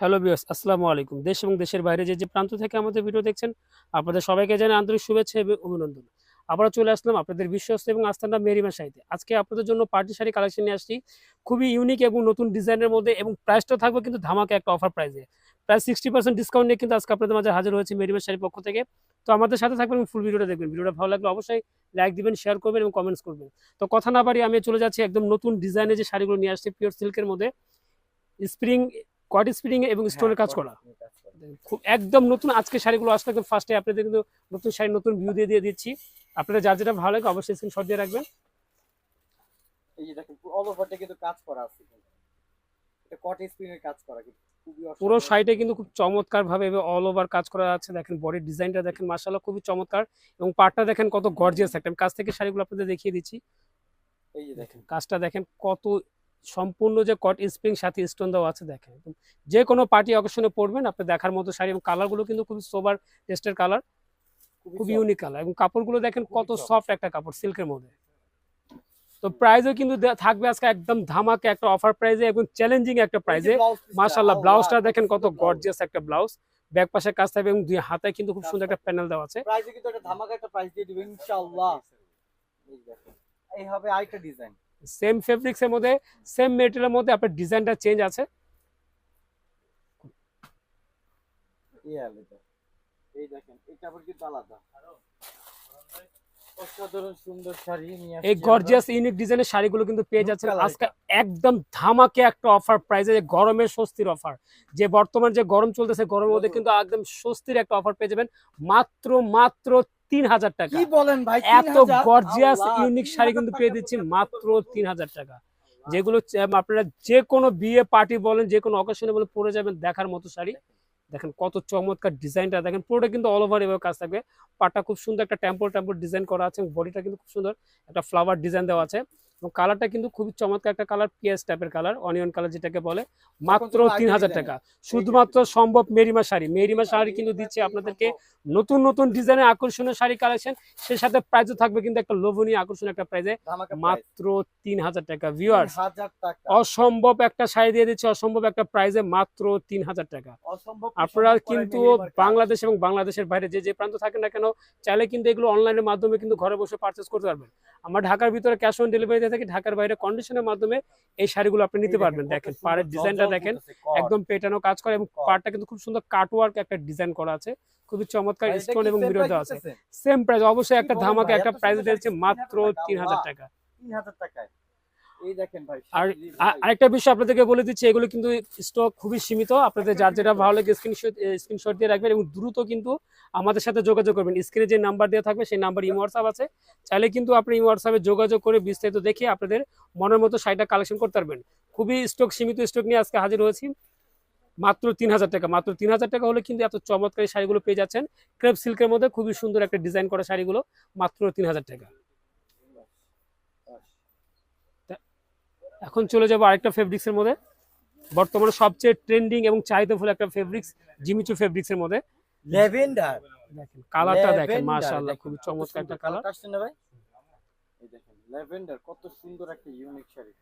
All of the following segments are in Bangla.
হ্যালো বিয়াস আসসালামু আলাইকুম। দেশ এবং দেশের বাইরে যে যে প্রান্ত থেকে আমাদের ভিডিও দেখছেন, আপনাদের সবাইকে জানাই আন্তরিক শুভেচ্ছা এবং অভিনন্দন। আবার চলে আসলাম আপনাদের বিশ্বস্ত এবং আস্থানা মেরিমা শাড়িতে। আজকে আপনাদের জন্য পার্টি শাড়ি কালেকশন নিয়ে আসছি। খুবই ইউনিক এবং নতুন ডিজাইনের মধ্যে এবং প্রাইসটা থাকবে কিন্তু ধামাকা একটা অফার প্রাইসে প্রায় সিক্সটি পার্সেন্ট ডিসকাউন্ট নিয়ে কিন্তু আজকে আপনাদের মাঝে হাজির হয়েছে মেরিমা শাড়ির পক্ষ থেকে। তো আমাদের সাথে থাকবেন এবং ফুল ভিডিওটা দেখবেন। ভিডিওটা ভালো লাগলে অবশ্যই লাইক দিবেন শেয়ার করবেন এবং কমেন্টস করবেন। তো কথা না পারি আমি চলে যাচ্ছি একদম নতুন ডিজাইনের যে শাড়িগুলো নিয়ে আসছে পিওর সিল্কের মধ্যে। স্প্রিং কোয়াড স্প্রিং এবং হ্যাঁ, স্টোনের কাজ করা। খুব একদম নতুন আজকে শাড়িগুলো আসলে একদম ফার্স্টে আপনাদের কিন্তু নতুন শাড়ি নতুন ভিউ দিয়ে দিয়ে দিচ্ছি। আপনারা যার যেটা ভালো লাগে অবশ্যই স্ক্রিনশট দিয়ে রাখবেন। এই যে দেখেন অল ওভারটা কিন্তু কাজ করা আছে। এটা কট স্প্রিংয়ের কাজ করা কিন্তু পুরো শাড়িটা কিন্তু খুব চমৎকার ভাবে অল ওভার কাজ করা আছে। দেখেন বডির ডিজাইনটা দেখেন মার্শাল্লাহ খুবই চমৎকার। এবং পাটটা দেখেন কত গর্জিয়াস একটা। আমি কাছ থেকে শাড়িগুলো আপনাদের দেখিয়ে দিচ্ছি। এই যে দেখেন। কাজটা দেখেন কত সম্পূর্ণ যে কট স্প্রিং সাথে স্টোন দেওয়া আছে দেখেন একদম। যে কোনো পার্টি অকেশনে পরবেন আপনি দেখার মতো শাড়ি এবং কালারগুলো কিন্তু খুবই সোবার টেস্টের কালার খুব ইউনিক কালার এবং কাপড়গুলো দেখেন কত সফট একটা কাপড় সিল্কের মধ্যে। তো প্রাইজও কিন্তু থাকবে আজকে একদম ধামাকে একটা অফার প্রাইজে এবং চ্যালেঞ্জিং একটা মাশাআল্লাহ আল্লাহ, ব্লাউজটা দেখেন কত গর্জিয়াস একটা ব্লাউজ ব্যাক পাশে কাজ থাকবে এবং দুই হাতে কিন্তু খুব সুন্দর একটা প্যানেল দেওয়া আছে। প্রাইসে কিন্তু একটা ধামাকা একটা প্রাইস দিয়ে দিবেন ইনশাআল্লাহ। এই এই হবে আরেকটা ডিজাইন সেম ফেব্রিক্স এর মধ্যে সেম মেটেরিয়ালের মধ্যে আপনার ডিজাইনটা চেঞ্জ আছে? এই আলাদা দেখেন এটা আবার কিন্তু আলাদা। অসাধারণ সুন্দর শাড়ি নিয়ে এই গর্জিয়াস ইউনিক ডিজাইনের শাড়িগুলো কিন্তু পেয়ে আজকে একদম ধামাকে একটা অফার প্রাইসে যে গরমের স্বস্তির অফার যে বর্তমান যে গরম চলতেছে গরমের মধ্যে কিন্তু একদম স্বস্তির একটা অফার পেয়ে যাবেন। মাত্র মাত্র তিন হাজার টাকা। কি বলেন ভাই এত গর্জিয়াস ইউনিক শাড়ি কিন্তু পেয়ে দিচ্ছি মাত্র তিন হাজার টাকা। যেগুলো আপনারা যে কোনো বিয়ে পার্টি বলেন যে কোনো অকেশনে বলে পরে যাবেন দেখার মতো শাড়ি। দেখেন কত চমৎকার ডিজাইনটা দেখেন পুরোটা কিন্তু অল ওভার এভাবে কাজ থাকবে। পাটটা খুব সুন্দর একটা টেম্পল টেম্পল ডিজাইন করা আছে বডিটা কিন্তু খুব সুন্দর। একটা ফ্লাওয়ার ডিজাইন দেওয়া আছে। এবং কালারটা কিন্তু খুবই চমৎকার একটা কালার পিএস টাইপের কালার অনিয়ন কালার যেটাকে বলে মাত্র তিন হাজার টাকা। শুধুমাত্র সম্ভব মেরিমা শাড়ি। মেরিমা শাড়ি কিন্তু দিচ্ছে আপনাদেরকে নতুন নতুন ডিজাইনের আকর্ষণীয় শাড়ি কালেকশন সেই সাথে প্রাইসও থাকবে কিন্তু একটা লোভনীয় আকর্ষণীয় একটা প্রাইজে মাত্র তিন হাজার টাকা। ভিউয়ার্স অসম্ভব একটা শাড়ি দিয়ে দিচ্ছে অসম্ভব একটা প্রাইজে মাত্র তিন হাজার টাকা আপনারা কিন্তু বাংলাদেশ এবং বাংলাদেশের বাইরে যে যে প্রান্ত থাকেন না কেন চাইলে কিন্তু এগুলো অনলাইনের মাধ্যমে কিন্তু ঘরে বসে পারচেস করতে পারবেন। আমার ঢাকার ভিতরে ক্যাশ অন ডেলিভারি থাকি ঢাকার বাইরে কন্ডিশনের মাধ্যমে এই শাড়িগুলো আপনি নিতে পারবেন। দেখেন পাড়ের ডিজাইনটা দেখেন একদম পেটানো কাজ করে এবং। পাড়টা কিন্তু খুব সুন্দর কাটওয়ার্ক একটা ডিজাইন করা আছে। খুবই চমৎকার স্টোন এবং বিরোধ মিরর দেওয়া আছে। সেম প্রাইস অবশ্যই একটা ধামাকে একটা প্রাইস দিয়েছে মাত্র তিন হাজার টাকা, টাকা 3000 টাকায়। এই দেখেন ভাই আর শাড়ি, আ- ভাই। আরেকটা বিষয় আপনাদেরকে বলে দিচ্ছি এগুলো কিন্তু স্টক খুবই সীমিত। আপনাদের যার যেটা ভালো লাগে স্ক্রিনশট স্ক্রিনশট দিয়ে রাখবেন এবং দ্রুত কিন্তু আমাদের সাথে যোগাযোগ করবেন। স্ক্রিনে যে নাম্বার দেওয়া থাকবে সেই নাম্বার ইমো হোয়াটসঅ্যাপ আছে। চাইলে কিন্তু আপনি ইমো হোয়াটসঅ্যাপে যোগাযোগ করে বিস্তারিত দেখে আপনাদের মনের মতো শাড়িটা কালেকশন করতে পারবেন। খুবই স্টক সীমিত স্টক নিয়ে আজকে হাজির হয়েছি। মাত্র তিন হাজার টাকা মাত্র তিন হাজার টাকা হলে কিন্তু এত চমৎকার শাড়িগুলো পেয়ে যাচ্ছেন। ক্রেপ সিল্কের মধ্যে খুবই সুন্দর একটা ডিজাইন করা শাড়িগুলো মাত্র তিন হাজার টাকা। এখন চলে যাব আরেকটা ফেব্রিক্সের মধ্যে। বর্তমানে সবচেয়ে ট্রেন্ডিং এবং চাহিদাফুল একটা ফেব্রিক্স জিমিচু ফেব্রিক্সের মধ্যে। ল্যাভেন্ডার দেখেন কালারটা দেখেন মাশাআল্লাহ খুবই চমৎকার একটা কালার আসছে না ভাই? এই দেখেন ল্যাভেন্ডার কত সুন্দর একটা ইউনিক শাড়ি।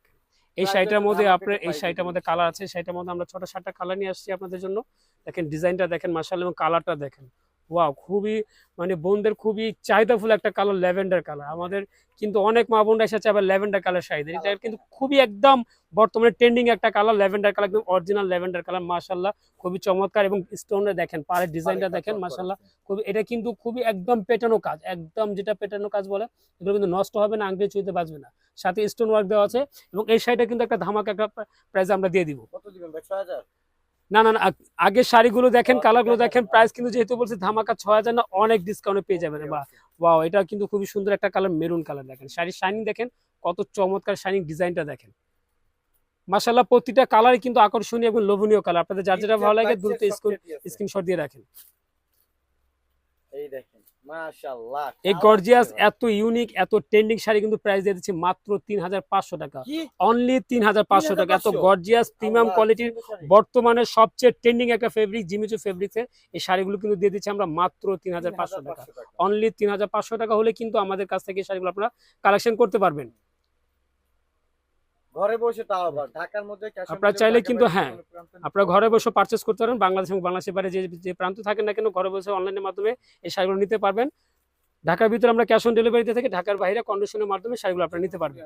এই শাড়িটার মধ্যে আপনার এই শাড়িটার মধ্যে কালার আছে শাড়িটার মধ্যে আমরা ছোট সাতটা কালার নিয়ে আসছি আপনাদের জন্য। দেখেন ডিজাইনটা দেখেন মাশাআল্লাহ এবং কালারটা দেখেন। ওয়াও খুবই মানে বোনদের খুবই চাহিদাফুল একটা কালার ল্যাভেন্ডার কালার। আমাদের কিন্তু অনেক মা বোনরা এসেছে আবার ল্যাভেন্ডার কালার শাড়িদের এটা কিন্তু খুবই একদম বর্তমানে ট্রেন্ডিং একটা কালার ল্যাভেন্ডার কালার একদম অরিজিনাল ল্যাভেন্ডার কালার মাশাআল্লাহ। খুবই চমৎকার এবং স্টোনে দেখেন পাড়ের ডিজাইনটা দেখেন মাশাআল্লাহ। খুবই এটা কিন্তু খুবই একদম পেটানো কাজ একদম যেটা পেটানো কাজ বলে এগুলো কিন্তু নষ্ট হবে না আংটি চুইতে বাঁচবে না। সাথে স্টোন ওয়ার্ক দেওয়া আছে এবং এই শাড়িটা কিন্তু একটা ধামাকা একটা প্রাইস আমরা দিয়ে দিব। কত দিবেন ভাই? 6000 না না না আগ- আগের শাড়িগুলো দেখেন কালারগুলো দেখেন প্রাইস কিন্তু যেহেতু বলছে ধামাকা ছয় হাজার না অনেক ডিসকাউন্টে পেয়ে যাবেন। বা ওয়াও এটা কিন্তু খুবই সুন্দর একটা কালার মেরুন কালার দেখেন। শাড়ির শাইনিং দেখেন কত চমৎকার শাইনিং ডিজাইনটা দেখেন। মাসাল্লাহ প্রতিটা কালারই কিন্তু আকর্ষণীয় এবং লোভনীয় কালার আপনাদের যার যেটা ভালো লাগে দ্রুত স্ক্রিনশট দিয়ে রাখেন। এই দেখেন। এই গর্জিয়াস এত ইউনিক এত ট্রেন্ডিং শাড়ি কিন্তু প্রাইস দিয়ে দিচ্ছি মাত্র তিন হাজার পাঁচশো টাকা। অনলি তিন হাজার পাঁচশো টাকা। এত গর্জিয়াস প্রিমিয়াম কোয়ালিটির বর্তমানে সবচেয়ে ট্রেন্ডিং একটা ফেব্রিক জিমিচু ফেব্রিক্সের এই শাড়িগুলো কিন্তু দিয়ে দিচ্ছি আমরা মাত্র তিন হাজার পাঁচশো টাকা। 3500 টাকা। অনলি তিন হাজার পাঁচশো টাকা হলে কিন্তু আমাদের কাছ থেকে এই শাড়িগুলো আপনারা কালেকশন করতে পারবেন। ঘরে বসে তাও আবার ঢাকার মধ্যে cash on আপনারা delivery চাইলে কিন্তু হ্যাঁ, আপনারা ঘরে বসে পারচেস করতে পারেন বাংলাদেশ এবং বাংলাদেশের বাইরে যে যে প্রান্ত থাকেন না কেন ঘরে বসে অনলাইনের মাধ্যমে এই শাড়িগুলো নিতে পারবেন। ঢাকার ভিতরে আমরা ক্যাশ অন ডেলিভারিতে থেকে ঢাকার বাইরে কন্ডিশনের মাধ্যমে শাড়িগুলো আপনারা নিতে পারবেন।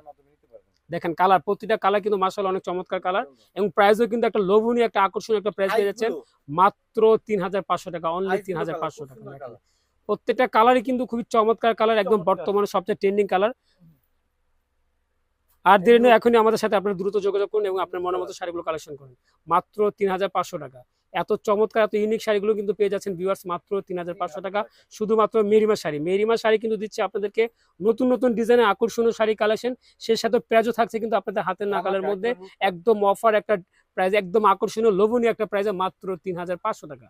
দেখেন কালার প্রতিটা কালার কিন্তু মাসাল অনেক চমৎকার কালার এবং প্রাইসও কিন্তু একটা লোভনীয় একটা আকর্ষণীয় একটা প্রাইস Ice যাচ্ছেন মাত্র তিন হাজার পাঁচশো টাকা অনলি তিন হাজার পাঁচশো টাকা। প্রত্যেকটা কালারই কিন্তু খুবই চমৎকার কালার একদম বর্তমানে সবচেয়ে ট্রেন্ডিং কালার আর দেরি নয় এখনই আমাদের সাথে আপনার দ্রুত যোগাযোগ করুন এবং আপনার মনের মতো শাড়িগুলো কালেকশন করুন। মাত্র তিন হাজার পাঁচশো টাকা। এত চমৎকার এত ইউনিক শাড়িগুলো কিন্তু পেয়ে যাচ্ছেন ভিউয়ার্স মাত্র তিন হাজার পাঁচশো টাকা। শুধুমাত্র মেরিমা শাড়ি। মেরিমা শাড়ি কিন্তু দিচ্ছে আপনাদেরকে নতুন নতুন ডিজাইনের আকর্ষণীয় শাড়ি কালেকশন সে সাথে প্রাইজও থাকছে কিন্তু আপনাদের হাতের নাগালের মধ্যে। একদম অফার একটা প্রাইজ একদম আকর্ষণীয় লোভনীয় একটা প্রাইসে মাত্র তিন হাজার পাঁচশো টাকা।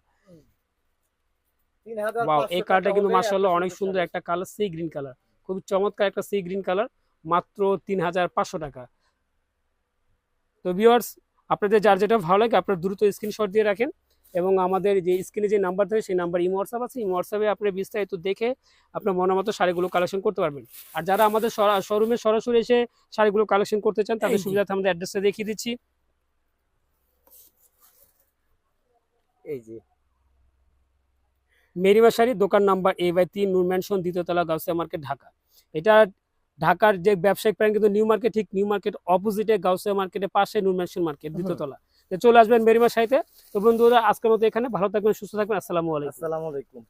এই কালারটা কিন্তু হলে মাসাল্লাহ অনেক সুন্দর একটা কালার সি গ্রিন কালার খুব চমৎকার একটা সি গ্রিন কালার মাত্র তিন হাজার পাঁচশো টাকা। তো ভিউয়ার্স আপনাদের যার যেটা ভালো লাগে আপনারা দ্রুত স্ক্রিনশট দিয়ে রাখেন এবং আমাদের যে স্ক্রিনে যে নাম্বার থাকে সেই নাম্বার ইমো হোয়াটসঅ্যাপ আছে। ইমো হোয়াটসঅ্যাপে আপনি বিস্তারিত দেখে আপনার মনের মতো শাড়িগুলো কালেকশন করতে পারবেন। আর যারা আমাদের শোরুমে সরাসরি এসে শাড়িগুলো কালেকশন করতে চান তাদের। সুবিধার্থে আমাদের অ্যাড্রেসটা দেখিয়ে দিচ্ছি। এই যে। মেরিমা শাড়ি দোকান নাম্বার এ বাই তিন নূর ম্যানশন দ্বিতীয়তলা গাউসিয়া মার্কেট ঢাকা। এটা ঢাকার যে ব্যবসায়িক প্রাণ কিন্তু নিউ মার্কেট ঠিক নিউ মার্কেট অপোজিটে গাউসিয়া মার্কেটের পাশে নুন ম্যানশন মার্কেট দ্বিতীয়তলা। চলে আসবেন মেরিমা সাহিতে। তো বন্ধুরা আজকের মতো এখানে ভালো থাকবেন সুস্থ থাকবেন আসসালামু আলাইকুম। আসসালামু আলাইকুম।